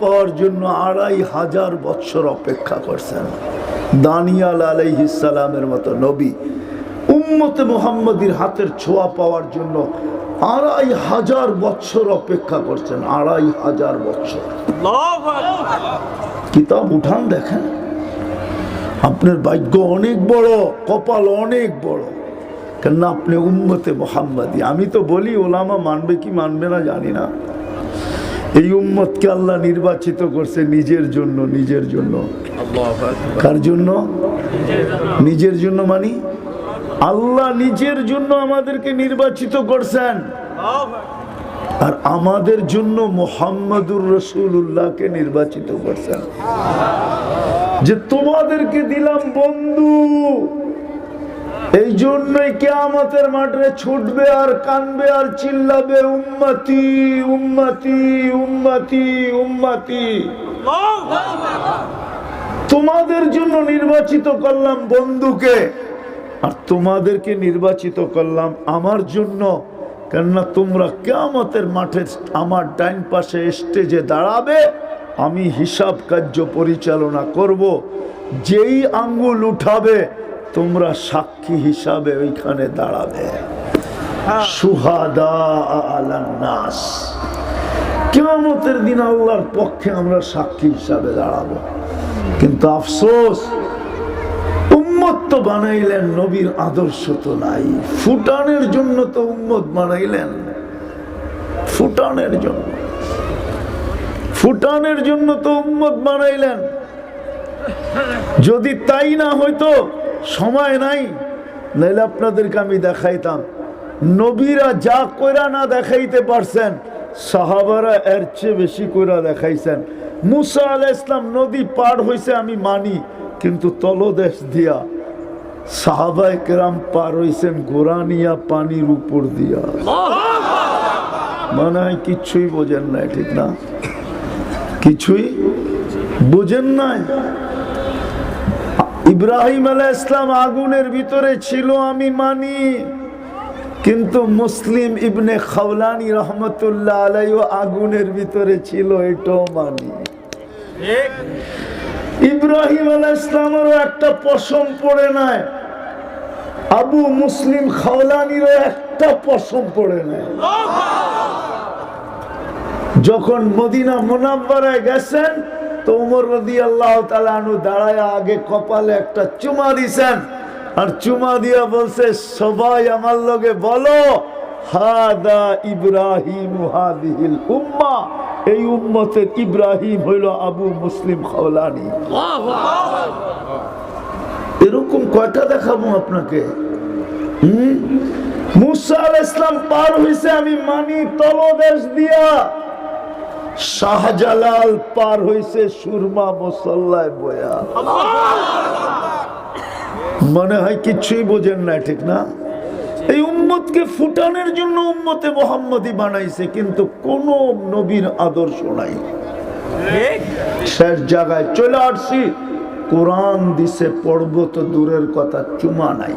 পাওয়ার জন্য আড়াই হাজার বছর অপেক্ষা করছেন। দানিয়াল আলাইহিসালামের মতো নবী উম্মতে মোহাম্মদীর হাতের ছোঁয়া পাওয়ার জন্য আড়াই হাজার বছর অপেক্ষা করছেন আড়াই হাজার বছর। কিতাব উঠান দেখেন। আপনার ভাগ্য অনেক বড় কপাল অনেক বড়। কেননা আপনি উম্মতে মোহাম্মদী। আমি তো বলি ওলামা মানবে কি মানবে না জানি না। এই উম্মতকে আল্লাহ নির্বাচিত করছে নিজের জন্য নিজের জন্য। কার জন্য? নিজের জন্য মানি আল্লাহ নিজের জন্য আমাদেরকে নির্বাচিত করছেন। আর আমাদের জন্য মোহাম্মদুর রসুল্লাহকে নির্বাচিত করছেন। যে তোমাদেরকে দিলাম বন্ধু। এই জন্যই কেয়ামতের মাঠে ছুটবে আর কানবে আর চিল্লাবে, উম্মতি উম্মতি উম্মতি উম্মতি। তোমাদের জন্য নির্বাচিত করলাম বন্ধুকে, আর তোমাদেরকে নির্বাচিত করলাম আমার জন্য। কেননা তোমরা কেয়ামতের মাঠে আমার ডাইন পাশে স্টেজে দাঁড়াবে, আমি হিসাব কার্য পরিচালনা করব। যেই আঙ্গুল উঠাবে তোমরা সাক্ষী হিসাবে ওইখানে দাঁড়াবে। সুহাদা আলান্নাস কেয়ামতের দিন আল্লাহর পক্ষে আমরা সাক্ষী হিসাবে দাঁড়াবো। কিন্তু আফসোস উম্মত তো বানাইলেন নবীর আদর্শ তো নাই। ফুটানের জন্য তো উম্মত বানাইলেন। ফুটানের জন্য। ফুটানের জন্য তো উম্মত বানাইলেন। যদি তাই না হয়তো সময় নাই, নাইলে আপনাদেরকে আমি দেখাইতাম। নবীরা যা কইরা না দেখাইতে পারছেন, সাহাবারা এর চেয়ে বেশি কইরা দেখাইছেন। মুসা আল ইসলাম নদী পার হইছে আমি মানি, কিন্তু তলদেশ দিয়া সাহাবায় কেরাম পার হইছেন গোরানিয়া পানির উপর দিয়া। মনে হয় কিচ্ছুই বোঝেন নাই, ঠিক না? কিছুই বোঝেন নাই? ইব্রাহিম আলাহ ইসলাম আগুনের ভিতরে ছিল, আমি মানি। কিন্তু মুসলিম ইবনে খাওলানি রহমতুল্লাহ আলাইও আগুনের ভিতরে ছিল, এটাও মানি। ইব্রাহিম আলাহ ইসলামেরও একটা পশম পড়ে নাই। আবু মুসলিম খাওলানিরও একটা পশম পড়ে নাই। যখন মদিনা মোনাব্বারায় গেছেন তো উমর রদি আল্লাহ তালু দাঁড়ায় আগে কপালে একটা চুমা দিছেন। আর চুমা দিয়া বলছে, সবাই আমার লগে বলো, হাদা ইব্রাহিম হাদিহিল উম্মা। এই উম্মতের ইব্রাহিম হইল আবু মুসলিম খাওলানি। এরকম কয়টা দেখাবো আপনাকে? হুম? মুসা আল ইসলাম পার হইছে আমি মানি তলদেশ দিয়া। শাহজালাল পার হইছে সুরমা মুসল্লায় বয়া। মনে হয় কিছুই বোঝেন না ঠিক না? এই উম্মতকে ফুটানোর জন্য উম্মতে মোহাম্মদী বানাইছে, কিন্তু কোন নবীর আদর্শ নাই। শেষ জায়গায় চলে আসছি। কোরআন দিছে পর্বত দূরের কথা, চুমা নাই।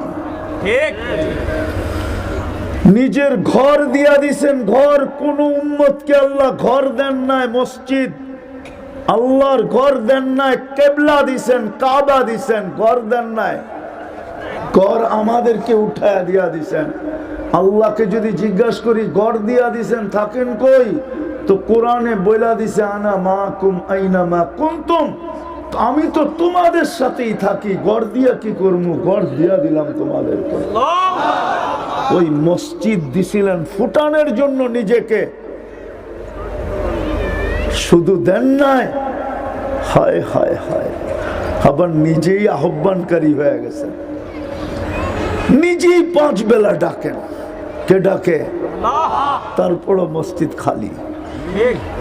নিজের ঘর দিয়া দিছেন, ঘর কোন উম্মতকে আল্লাহ ঘর দেন নাই, মসজিদ। আল্লাহর ঘর দেন নাই, কেবলা দিছেন, কাবা দিছেন, ঘর দেন নাই। ঘর আমাদেরকে উঠায়া দিয়া দিছেন। আল্লাহকে যদি জিজ্ঞাসা করি, ঘর দিয়া দিছেন, থাকেন কই? তো কোরআনে বইলা দিছে, আনা মা কুম আইনা মা কুন্তুম। আমি তো তোমাদের সাথেই থাকি গড় দিয়া কি করব গড় দিয়া দিলাম তোমাদেরকে। ওই মসজিদ দিছিলেন ফুটানের জন্য নিজেকে। শুধু দেন নাই। হায় হায় হায়। আবার নিজেই আহ্বানকারী হয়ে গেছে। নিজেই পাঁচ বেলা ডাকেন। কে ডাকে? তারপরও মসজিদ খালি।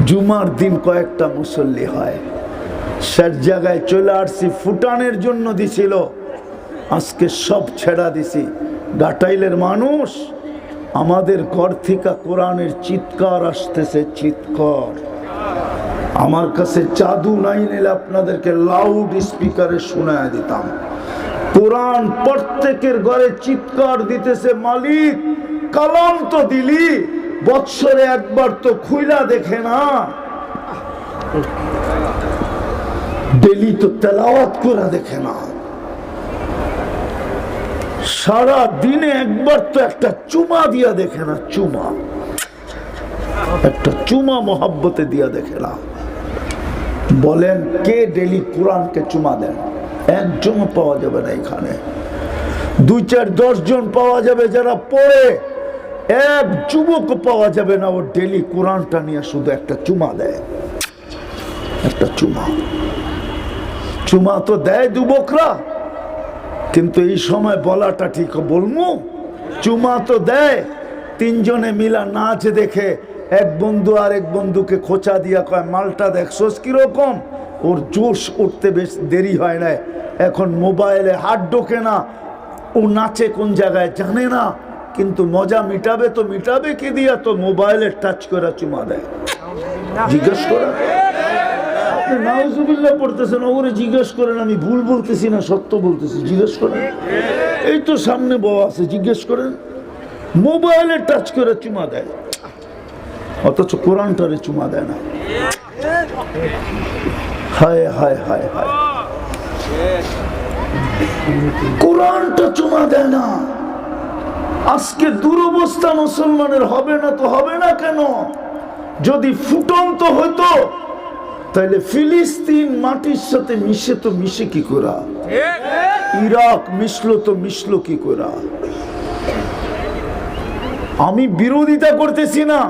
জুমার দিন কয়েকটা মুসল্লি হয়। শেষ জায়গায় চলে আসছি, ফুটানের জন্য দিছিল। আজকে সব ছেড়া দিছি। গাটাইলের মানুষ, আমাদের ঘর থেকে কোরআনের চিৎকার আসতেছে, চিৎকার। আমার কাছে জাদু নাই নিলে আপনাদেরকে লাউড স্পিকারে শোনায় দিতাম। কোরআন প্রত্যেকের ঘরে চিৎকার দিতেছে, মালিক, কালাম তো দিলি, বৎসরে একবার তো খুইলা দেখে না। ডেলি তো তেলাওয়াত করে দেখে না। সারা দিনে একবার তো একটা চুমা দিয়া দেখে না, চুমা। একটা চুমা মহাব্বতে দিয়া দেখে না। বলেন, কে ডেলি কোরআনকে চুমা দেন? একজনও পাওয়া যাবে না এখানে। দুই চার দশ জন পাওয়া যাবে যারা পড়ে, এক যুবক পাওয়া যাবে না, ও ডেলি কোরআনটা নিয়ে শুধু একটা চুমা দেয়। একটা চুমা। চুমা তো দেয় যুবকরা। কিন্তু এই সময় বলাটা ঠিক বলমু? চুমা তো দেয়। তিনজনে মিলা নাচ দেখে এক বন্ধু আর এক বন্ধুকে খোঁচা দিয়া কয়, মালটা দেখছোস কীরকম? ওর জোশ উঠতে বেশ দেরি হয় না এখন মোবাইলে হাত ঢোকে না, ও নাচে কোন জায়গায় জানে না, কিন্তু মজা মিটাবে তো মিটাবে কি দিয়া তো মোবাইলে টাচ করে চুমা দেয়। জিজ্ঞেস করা। আপনি পড়তেছেন করেন, আমি ভুল বলতেছি না, সত্য বলতেছি, জিজ্ঞেস করেন। এই তো সামনে বউ আছে, জিজ্ঞেস করেন, মোবাইলে টাচ করে চুমা দেয়। অথচ কোরআনটারে চুমা দেয় না। হায় হায় হায় হায়। কোরআনটা চুমা দেয় না। আজকে দুরবস্থা মুসলমানের হবে না তো হবে না কেন? যদি ফুটন্ত হইতো তাহলে ফিলিস্তিন মাটির সাথে মিশে তো মিশে কি করা? ইরাক মিশলো তো মিশলো কি করা? আমি বিরোধিতা করতেছি না।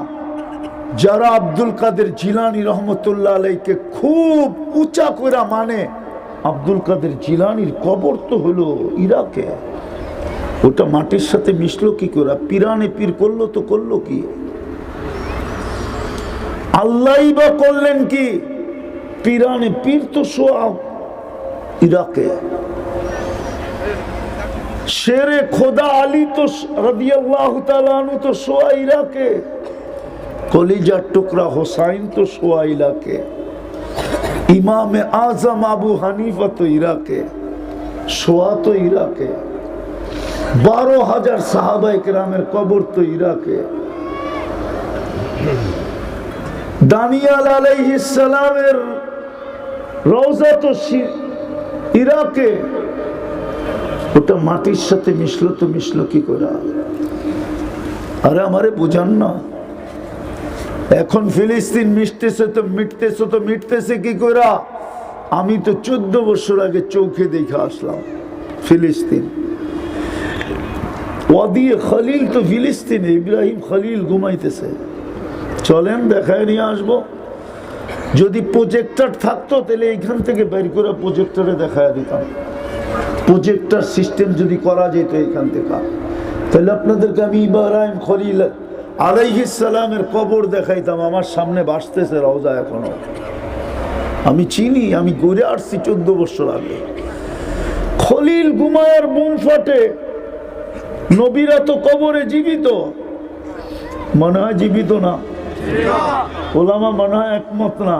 যারা আব্দুল কাদের জিলানি রহমতুল্লাহ আলাইকে খুব উঁচা করে মানে আব্দুল কাদের জিলানির কবর তো হলো ইরাকে। ওটা মাটির সাথে মিশলো কি করা? পিরানে পীর করল তো করল কি? আল্লাহ বা করলেন কি? পিরানে পীর তো ইরাকে। শেরে খোদা আলী তো রদিয়াল্লাহু তো শোয়া ইরাকে। কলিজার টুকরা হোসাইন তো শোয়া ইরাকে। ইমামে আজম আবু হানিফা তো ইরাকে। শোয়া তো ইরাকে। বারো হাজার সাহাবাই কেরামের কবর তো ইরাকে। দানিয়াল আলাইহিসসালামের রওজা তো ইরাকে। ওটা মাটির সাথে মিশলো তো মিশলো কি করে? আরে আমারে বুঝান না। এখন ফিলিস্তিন মিশতেছে তো মিটতেছে তো মিটতেছে কি করে আমি তো চোদ্দ বছর আগে চৌকে দেখে আসলাম ফিলিস্তিন। ওয়াদিয়ে খলিল তো ফিলিস্তিনে, ইব্রাহিম খলিল ঘুমাইতেছে। চলেন দেখায় নিয়ে আসব। যদি প্রজেক্টর থাকতো, তাহলে এইখান থেকে বের করে প্রজেক্টরে দেখা দিতাম। প্রজেক্টর সিস্টেম যদি করা যেত এখান থেকে। তাহলে আপনাদেরকে আমি ইব্রাহিম খলিল সালামের কবর দেখাইতাম। আমার সামনে বাসতেছে রওজা এখনও। আমি চিনি, আমি ঘুরে আসছি চোদ্দ বছর আগে। খলিল গুমায়ের বুম ফাটে। নবীরা তো কবরে জীবিত। মনে হয় জীবিত না। ওলামা মনে হয় একমত না।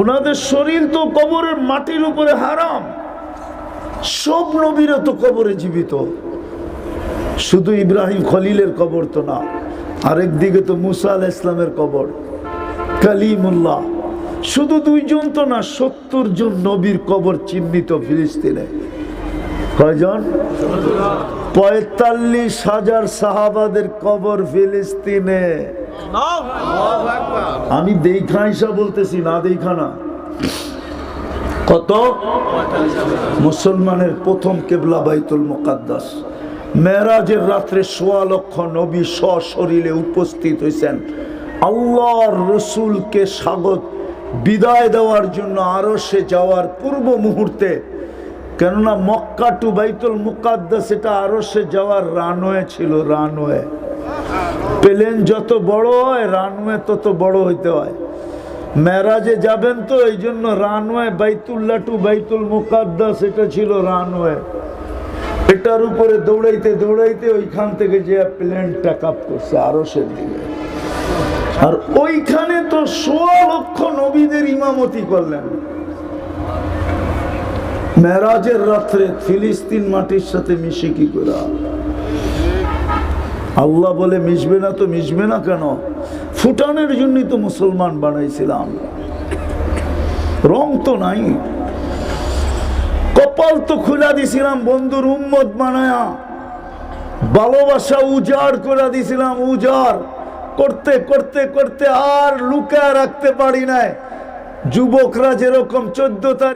ওনাদের শরীর তো কবরের মাটির উপরে হারাম। সব নবীরা তো কবরে জীবিত। শুধু ইব্রাহিম খলিলের কবর তো না, আরেক দিকে তো মুসা আল ইসলামের কবর, কালিমুল্লাহ। শুধু দুইজন তো না, সত্তর জন নবীর কবর চিহ্নিত ফিলিস্তিনে। কয়জন? পঁয়তাল্লিশ হাজার সাহাবাদের কবর ফিলিস্তিনে। আমি দেখা হিসাব বলতেছি, না দেখা না। কত? মুসলমানের প্রথম কেবলা বাইতুল মুকাদ্দাস। মেরাজের রাত্রে সোয়া লক্ষ নবী সশরীরে উপস্থিত হয়েছেন আল্লাহর রসুলকে স্বাগত, বিদায় দেওয়ার জন্য আরও সে যাওয়ার পূর্ব মুহূর্তে কেননা মক্কা টু বাইতুল মুকাদ্দাস সেটা আরও সে যাওয়ার রানওয়ে ছিল, রানওয়ে। প্লেন যত বড় হয়, রানওয়ে তত বড় হইতে হয়। মেরাজে যাবেন তো, এই জন্য রানওয়ে বাইতুল্লাহ টু বাইতুল মুকাদ্দাস সেটা ছিল রানওয়ে। এটার উপরে দৌড়াইতে দৌড়াইতে ওইখান থেকে যে প্লেন টেক আপ করছে আরও দিকে। আর ওইখানে তো সোয়া লক্ষ নবীদের ইমামতি করলেন। মেরাজের রাত্রে ফিলিস্তিন মাটির সাথে মিশে কি করে? আল্লাহ বলে, মিশবে না তো, মিশবে না কেন? ফুটানের জন্যই তো মুসলমান বানাইছিলাম। রং তো নাই। কপাল তো খুলা দিছিলাম, বন্ধুর উম্মত বানায়া। ভালোবাসা উজাড় করে দিছিলাম, উজাড়। করতে করতে করতে আর লুকায় রাখতে পারি নাই। যুবকরা যেরকম চোদ্দ তারিখ